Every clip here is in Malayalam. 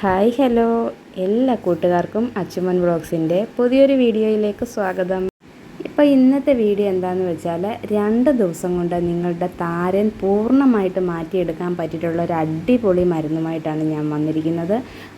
Hi hello. എല്ലാ കൂട്ടുകാർക്കും അച്ചുമൻ വ്ളോഗ്സിന്റെ പുതിയൊരു വീഡിയോയിലേക്ക് സ്വാഗതം. ഇപ്പോൾ ഇന്നത്തെ വീഡിയോ എന്താണെന്ന് വെച്ചാൽ രണ്ട് ദിവസം കൊണ്ട് നിങ്ങളുടെ താരൻ പൂർണമായിട്ട് മാറ്റിയെടുക്കാൻ പറ്റിയിട്ടുള്ള ഒരു അടിപൊളി മരുന്നുമായിട്ടാണ് ഞാൻ വന്നിരിക്കുന്നത്.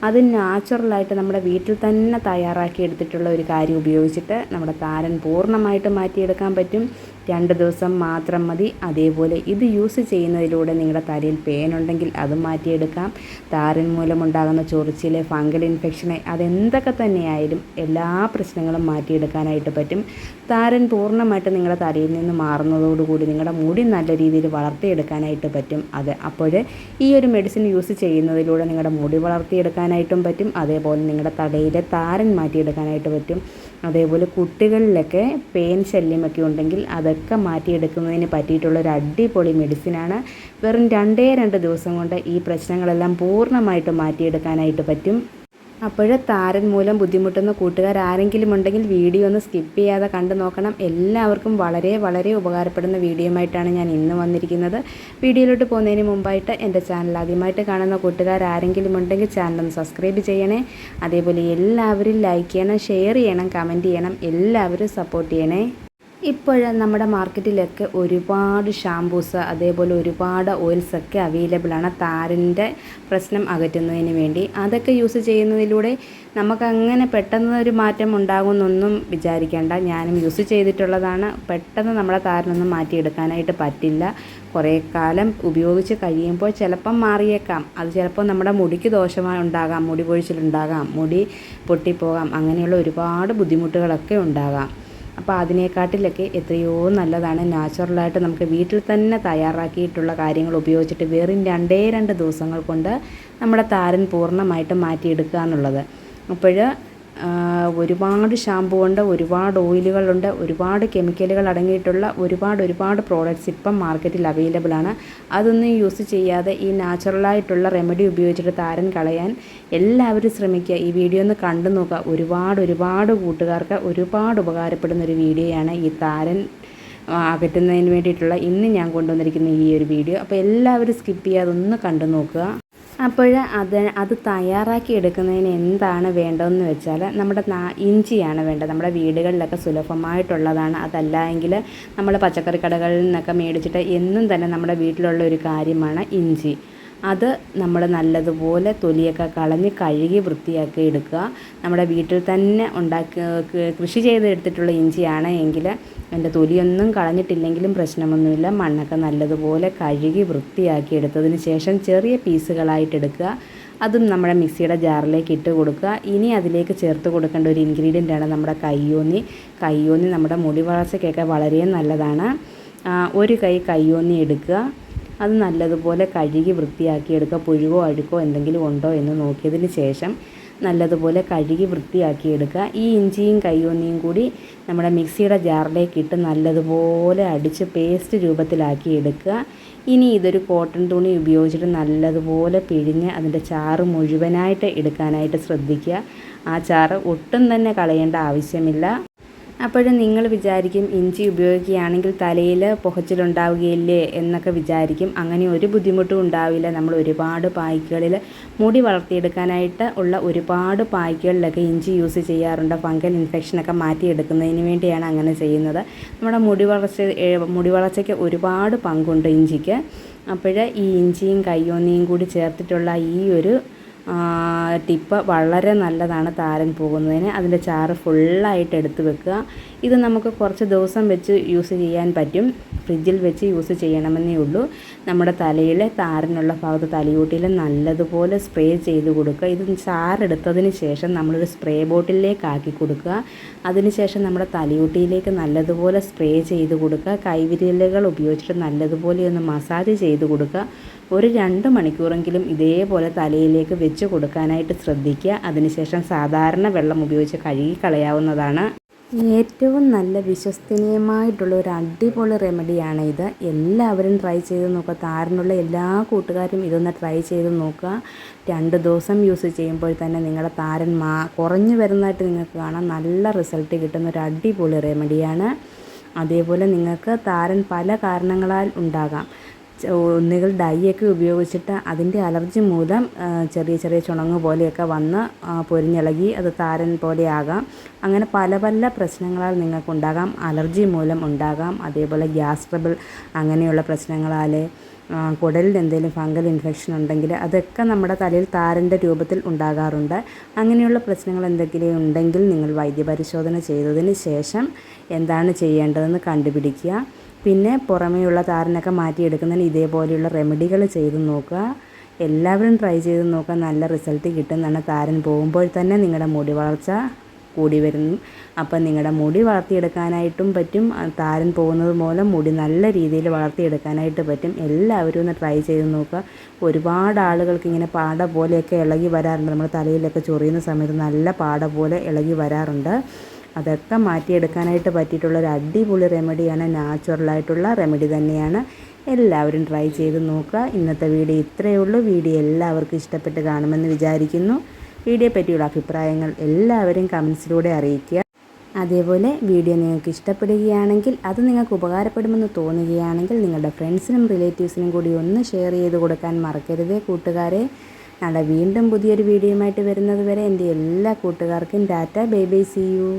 അത് നാച്ചുറലായിട്ട് നമ്മുടെ വീട്ടിൽ തന്നെ തയ്യാറാക്കി എടുത്തിട്ടുള്ള ഒരു കാര്യം ഉപയോഗിച്ചിട്ട് നമ്മുടെ താരൻ പൂർണമായിട്ട് മാറ്റിയെടുക്കാൻ പറ്റും. രണ്ട് ദിവസം മാത്രം മതി. അതേപോലെ ഇത് യൂസ് ചെയ്യുന്നതിലൂടെ നിങ്ങളുടെ തലയിൽ പേനുണ്ടെങ്കിൽ അത് മാറ്റിയെടുക്കാം. താരൻ മൂലമുണ്ടാകുന്ന ചൊറിച്ചിലെ ഫംഗൽ ഇൻഫെക്ഷനെ അതെന്തൊക്കെ തന്നെയായാലും എല്ലാ പ്രശ്നങ്ങളും മാറ്റിയെടുക്കാനായിട്ട് പറ്റും. താരൻ പൂർണമായിട്ട് നിങ്ങളുടെ തലയിൽ നിന്ന് മാറുന്നതോടുകൂടി നിങ്ങളുടെ മുടി നല്ല രീതിയിൽ വളർത്തിയെടുക്കാനായിട്ട് പറ്റും. അത് അപ്പോൾ ഈ ഒരു മെഡിസിൻ യൂസ് ചെയ്യുന്നതിലൂടെ നിങ്ങളുടെ മുടി വളർത്തിയെടുക്കാനായിട്ടും പറ്റും. അതേപോലെ നിങ്ങളുടെ തലയിലെ താരൻ മാറ്റിയെടുക്കാനായിട്ട് പറ്റും. അതേപോലെ കുട്ടികളിലൊക്കെ പെയിൻ ശല്യമൊക്കെ ഉണ്ടെങ്കിൽ അതൊക്കെ മാറ്റിയെടുക്കുന്നതിന് പറ്റിയിട്ടുള്ള ഒരു അടിപൊളി മെഡിസിനാണ്. വെറും രണ്ടേ രണ്ട് ദിവസം കൊണ്ട് ഈ പ്രശ്നങ്ങളെല്ലാം പൂർണമായിട്ട് മാറ്റിയെടുക്കാനായിട്ട് പറ്റും. അപ്പോൾ താരൻ മൂലം ബുദ്ധിമുട്ടുന്ന കൂട്ടുകാർ ആരെങ്കിലും ഉണ്ടെങ്കിൽ വീഡിയോ ഒന്ന് സ്കിപ്പ് ചെയ്യാതെ കണ്ടു നോക്കണം. എല്ലാവർക്കും വളരെ വളരെ ഉപകാരപ്പെടുന്ന ആയിട്ടാണ് ഞാൻ ഇന്ന് വന്നിരിക്കുന്നത്. വീഡിയോയിലോട്ട് പോകുന്നതിന് മുമ്പായിട്ട് എന്റെ ചാനൽ ആദ്യമായിട്ട് കാണുന്ന കൂട്ടുകാർ ആരെങ്കിലും ഉണ്ടെങ്കിൽ ചാനൽ ഒന്ന് സബ്സ്ക്രൈബ് ചെയ്യണേ. അതേപോലെ എല്ലാവരും ലൈക്ക് ചെയ്യണം ഷെയർ ചെയ്യണം കമന്റ് ചെയ്യണം. എല്ലാവരും സപ്പോർട്ട് ചെയ്യണേ. ഇപ്പോൾ നമ്മുടെ മാർക്കറ്റിലൊക്കെ ഒരുപാട് ഷാംപൂസ് അതേപോലെ ഒരുപാട് ഓയിൽസ് ഒക്കെ അവൈലബിൾ ആണ്. താരന്റെ പ്രശ്നം അകറ്റുന്നതിന് വേണ്ടി. അതൊക്കെ യൂസ് ചെയ്യുന്നതിലൂടെ നമുക്ക് അങ്ങനെ പെട്ടെന്ന് ഒരു മാറ്റം ഉണ്ടാകുമെന്നൊന്നും വിചാരിക്കേണ്ട. ഞാനും യൂസ് ചെയ്തിട്ടുള്ളതാണ്. പെട്ടെന്ന് നമ്മുടെ താരനൊന്നും മാറ്റിയെടുക്കാനായിട്ട് പറ്റില്ല. കുറേ കാലം ഉപയോഗിച്ച് കഴിയുമ്പോൾ ചിലപ്പം മാറിയേക്കാം. അത് ചിലപ്പോൾ നമ്മുടെ മുടിക്ക് ദോഷമായി ഉണ്ടാകാം മുടി പൊഴിച്ചിലുണ്ടാകാം മുടി പൊട്ടിപ്പോകാം അങ്ങനെയുള്ള ഒരുപാട് ബുദ്ധിമുട്ടുകളൊക്കെ ഉണ്ടാകാം. അപ്പോൾ അതിനെക്കാട്ടിലൊക്കെ എത്രയോ നല്ലതാണ്. നാച്ചുറലായിട്ട് നമുക്ക് വീട്ടിൽ തന്നെ തയ്യാറാക്കിയിട്ടുള്ള കാര്യങ്ങൾ ഉപയോഗിച്ചിട്ട് വെറും രണ്ടേ രണ്ട് ദിവസങ്ങൾ കൊണ്ട് നമ്മുടെ താരൻ പൂർണമായിട്ട് മാറ്റിയെടുക്കുക എന്നുള്ളത്. അപ്പോൾ ഒരുപാട് ഷാമ്പു ഉണ്ട് ഒരുപാട് ഓയിലുകളുണ്ട് ഒരുപാട് കെമിക്കലുകൾ അടങ്ങിയിട്ടുള്ള ഒരുപാട് ഒരുപാട് പ്രോഡക്റ്റ്സ് ഇപ്പം മാർക്കറ്റിൽ അവൈലബിൾ ആണ്. അതൊന്നും യൂസ് ചെയ്യാതെ ഈ നാച്ചുറലായിട്ടുള്ള റെമഡി ഉപയോഗിച്ചിട്ട് താരൻ കളയാൻ എല്ലാവരും ശ്രമിക്കുക. ഈ വീഡിയോ ഒന്ന് കണ്ടു നോക്കുക. ഒരുപാട് ഒരുപാട് കൂട്ടുകാർക്ക് ഒരുപാട് ഉപകാരപ്പെടുന്ന ഒരു വീഡിയോയാണ് ഈ താരൻ അകറ്റുന്നതിന് വേണ്ടിയിട്ടുള്ള ഇന്ന് ഞാൻ കൊണ്ടുവന്നിരിക്കുന്ന ഈ ഒരു വീഡിയോ അപ്പോൾ എല്ലാവരും സ്കിപ്പ് ചെയ്യാതെ ഒന്ന് കണ്ടു നോക്കുക. അപ്പോൾ അത് അത് തയ്യാറാക്കി എടുക്കുന്നതിന് എന്താണ് വേണ്ടതെന്ന് വെച്ചാൽ നമ്മുടെ ഇഞ്ചിയാണ് വേണ്ടത്. നമ്മുടെ വീടുകളിലൊക്കെ സുലഭമായിട്ടുള്ളതാണ്. അതല്ല എങ്കിൽ നമ്മൾ പച്ചക്കറി കടകളിൽ നിന്നൊക്കെ മേടിച്ചിട്ട് എന്നും തന്നെ നമ്മുടെ വീട്ടിലുള്ള ഒരു കാര്യമാണ് ഇഞ്ചി. അത് നമ്മൾ നല്ലതുപോലെ തൊലിയൊക്കെ കളഞ്ഞ് കഴുകി വൃത്തിയാക്കി എടുക്കുക. നമ്മുടെ വീട്ടിൽ തന്നെ ഉണ്ടാക്കി കൃഷി ചെയ്തെടുത്തിട്ടുള്ള ഇഞ്ചിയാണ് എങ്കിൽ അതിന്റെ തൊലിയൊന്നും കളഞ്ഞിട്ടില്ലെങ്കിലും പ്രശ്നമൊന്നുമില്ല. മണ്ണൊക്കെ നല്ലതുപോലെ കഴുകി വൃത്തിയാക്കി എടുത്തതിന് ശേഷം ചെറിയ പീസുകളായിട്ട് എടുക്കുക. അതും നമ്മുടെ മിക്സിയുടെ ജാറിലേക്ക് ഇട്ട് കൊടുക്കുക. ഇനി അതിലേക്ക് ചേർത്ത് കൊടുക്കേണ്ട ഒരു ഇൻഗ്രീഡിയന്റാണ് നമ്മുടെ കയ്യോന്നി. കയ്യോന്നി നമ്മുടെ മുടി വളർച്ചയ്ക്കൊക്കെ വളരെ നല്ലതാണ്. ഒരു കൈ കയ്യോന്നി എടുക്കുക. അത് നല്ലതുപോലെ കഴുകി വൃത്തിയാക്കി എടുക്കുക. പുഴുവോ അഴുക്കോ എന്തെങ്കിലും ഉണ്ടോ എന്ന് നോക്കിയതിന് ശേഷം നല്ലതുപോലെ കഴുകി വൃത്തിയാക്കി എടുക്കുക ഈ ഇഞ്ചിയും കയ്യൊന്നിയും കൂടി നമ്മുടെ മിക്സിയുടെ ജാറിലേക്ക് ഇട്ട് നല്ലതുപോലെ അടിച്ച് പേസ്റ്റ് രൂപത്തിലാക്കി എടുക്കുക ഇനി ഇതൊരു കോട്ടൺ തുണി ഉപയോഗിച്ചിട്ട് നല്ലതുപോലെ പിഴിഞ്ഞ് അതിന്റെ ചാറ് മുഴുവനായിട്ട് എടുക്കാനായിട്ട് ശ്രദ്ധിക്കുക. ആ ചാറ് ഒട്ടും തന്നെ കളയേണ്ട ആവശ്യമില്ല. അപ്പോഴും നിങ്ങൾ വിചാരിക്കും ഇഞ്ചി ഉപയോഗിക്കുകയാണെങ്കിൽ തലയിൽ പുകച്ചിലുണ്ടാവുകയില്ലേ എന്നൊക്കെ വിചാരിക്കും. അങ്ങനെ ഒരു ബുദ്ധിമുട്ടും ഉണ്ടാവില്ല. നമ്മൾ ഒരുപാട് പായ്ക്കുകളിൽ മുടി വളർത്തിയെടുക്കാനായിട്ട് ഉള്ള ഒരുപാട് പായ്ക്കുകളിലൊക്കെ ഇഞ്ചി യൂസ് ചെയ്യാറുണ്ട്. ഫംഗൽ ഇൻഫെക്ഷനൊക്കെ മാറ്റിയെടുക്കുന്നതിന് വേണ്ടിയാണ് അങ്ങനെ ചെയ്യുന്നത്. നമ്മുടെ മുടി വളർച്ച മുടി വളർച്ചയ്ക്ക് ഒരുപാട് പങ്കുണ്ട് ഇഞ്ചിക്ക്. അപ്പോൾ ഈ ഇഞ്ചിയും കയ്യോന്നിയും കൂടി ചേർത്തിട്ടുള്ള ഈ ഒരു ടിപ്പ് വളരെ നല്ലതാണ് താരൻ പോകുന്നതിന്. അതിന്റെ ചാറ് ഫുള്ളായിട്ട് എടുത്ത് വെക്കുക. ഇത് നമുക്ക് കുറച്ച് ദിവസം വെച്ച് യൂസ് ചെയ്യാൻ പറ്റും. ഫ്രിഡ്ജിൽ വെച്ച് യൂസ് ചെയ്യണമെന്നേ ഉള്ളൂ. നമ്മുടെ തലയിലെ താരനുള്ള ഭാഗത്ത് തലയൂട്ടിയിൽ നല്ലതുപോലെ സ്പ്രേ ചെയ്ത് കൊടുക്കുക. ഇത് ചാറെടുത്തതിന് ശേഷം നമ്മളൊരു സ്പ്രേ ബോട്ടിലേക്ക് ആക്കി കൊടുക്കുക. അതിനുശേഷം നമ്മുടെ തലയൂട്ടിയിലേക്ക് നല്ലതുപോലെ സ്പ്രേ ചെയ്ത് കൊടുക്കുക. കൈവിരലുകൾ ഉപയോഗിച്ചിട്ട് നല്ലതുപോലെ ഒന്ന് മസാജ് ചെയ്ത് കൊടുക്കുക. ഒരു രണ്ട് മണിക്കൂറെങ്കിലും ഇതേപോലെ തലയിലേക്ക് വെച്ച് കൊടുക്കാനായിട്ട് ശ്രദ്ധിക്കുക. അതിനുശേഷം സാധാരണ വെള്ളം ഉപയോഗിച്ച് കഴുകി കളയാവുന്നതാണ്. ഏറ്റവും നല്ല വിശ്വസനീയമായിട്ടുള്ള ഒരു അടിപൊളി റെമഡിയാണ് ഇത്. എല്ലാവരും ട്രൈ ചെയ്ത് നോക്കുക. താരനുള്ള എല്ലാ കൂട്ടുകാരും ഇതൊന്ന് ട്രൈ ചെയ്ത് നോക്കുക. രണ്ട് ദിവസം യൂസ് ചെയ്യുമ്പോൾ തന്നെ നിങ്ങളുടെ താരൻ മാ കുറഞ്ഞു വരുന്നതായിട്ട് നിങ്ങൾക്ക് കാണാം. നല്ല റിസൾട്ട് കിട്ടുന്ന ഒരു അടിപൊളി റെമഡിയാണ്. അതേപോലെ നിങ്ങൾക്ക് താരൻ പല കാരണങ്ങളാൽ ഉണ്ടാകാം. ഒന്നുകിൽ ഡൈയൊക്കെ ഉപയോഗിച്ചിട്ട് അതിന്റെ അലർജി മൂലം ചെറിയ ചെറിയ ചുണങ്ങ് പോലെയൊക്കെ വന്ന് പൊരിഞ്ഞിളകി അത് താരൻ പോലെയാകാം അങ്ങനെ പല പല പ്രശ്നങ്ങളാൽ നിങ്ങൾക്കുണ്ടാകാം. അലർജി മൂലം ഉണ്ടാകാം. അതേപോലെ ഗ്യാസ് ട്രബിൾ അങ്ങനെയുള്ള പ്രശ്നങ്ങളാൽ കുടലിൽ എന്തെങ്കിലും ഫംഗൽ ഇൻഫെക്ഷൻ ഉണ്ടെങ്കിൽ അതൊക്കെ നമ്മുടെ തലയിൽ താരന്റെ രൂപത്തിൽ ഉണ്ടാകാറുണ്ട്. അങ്ങനെയുള്ള പ്രശ്നങ്ങൾ എന്തെങ്കിലും ഉണ്ടെങ്കിൽ നിങ്ങൾ വൈദ്യപരിശോധന ചെയ്തതിന് ശേഷം എന്താണ് ചെയ്യേണ്ടതെന്ന് കണ്ടുപിടിക്കുക. പിന്നെ പുറമേയുള്ള താരനൊക്കെ മാറ്റിയെടുക്കുന്നതിന് ഇതേപോലെയുള്ള റെമഡികൾ ചെയ്ത് നോക്കുക. എല്ലാവരും ട്രൈ ചെയ്ത് നോക്കുക. നല്ല റിസൾട്ട് കിട്ടുന്നതാണ് താരൻ പോകുമ്പോൾ തന്നെ നിങ്ങളുടെ മുടി വളർച്ച കൂടി വരുന്നു. അപ്പം നിങ്ങളുടെ മുടി വളർത്തിയെടുക്കാനായിട്ടും പറ്റും. താരൻ പോകുന്നത് മൂലം മുടി നല്ല രീതിയിൽ വളർത്തിയെടുക്കാനായിട്ട് പറ്റും. എല്ലാവരും ഒന്ന് ട്രൈ ചെയ്ത് നോക്കുക. ഒരുപാട് ആളുകൾക്ക് ഇങ്ങനെ പാട പോലെയൊക്കെ ഇളകി വരാറുണ്ട്. നമ്മുടെ തലയിലൊക്കെ ചൊറിയുന്ന സമയത്ത് നല്ല പാട പോലെ ഇളകി വരാറുണ്ട്. അതൊക്കെ മാറ്റിയെടുക്കാനായിട്ട് പറ്റിയിട്ടുള്ള ഒരു അടിപൊളി റെമഡിയാണ് നാച്ചുറലായിട്ടുള്ള റെമഡി തന്നെയാണ്. എല്ലാവരും ട്രൈ ചെയ്ത് നോക്കുക. ഇന്നത്തെ വീഡിയോ ഇത്രയേ ഉള്ളൂ. വീഡിയോ എല്ലാവർക്കും ഇഷ്ടപ്പെട്ട് കാണുമെന്ന് വിചാരിക്കുന്നു. വീഡിയോ പറ്റിയുള്ള അഭിപ്രായങ്ങൾ എല്ലാവരും കമൻസിലൂടെ അറിയിക്കുക. അതേപോലെ വീഡിയോ നിങ്ങൾക്ക് ഇഷ്ടപ്പെടുകയാണെങ്കിൽ അത് നിങ്ങൾക്ക് ഉപകാരപ്പെടുമെന്ന് തോന്നുകയാണെങ്കിൽ നിങ്ങളുടെ ഫ്രണ്ട്സിനും റിലേറ്റീവ്സിനും കൂടി ഒന്ന് ഷെയർ ചെയ്ത് കൊടുക്കാൻ മറക്കരുതേ കൂട്ടുകാരെ. നാളെ വീണ്ടും പുതിയൊരു വീഡിയോയുമായിട്ട് വരുന്നത് വരെ എന്റെ എല്ലാ കൂട്ടുകാർക്കും ഡാറ്റ ബൈ ബൈ. See you.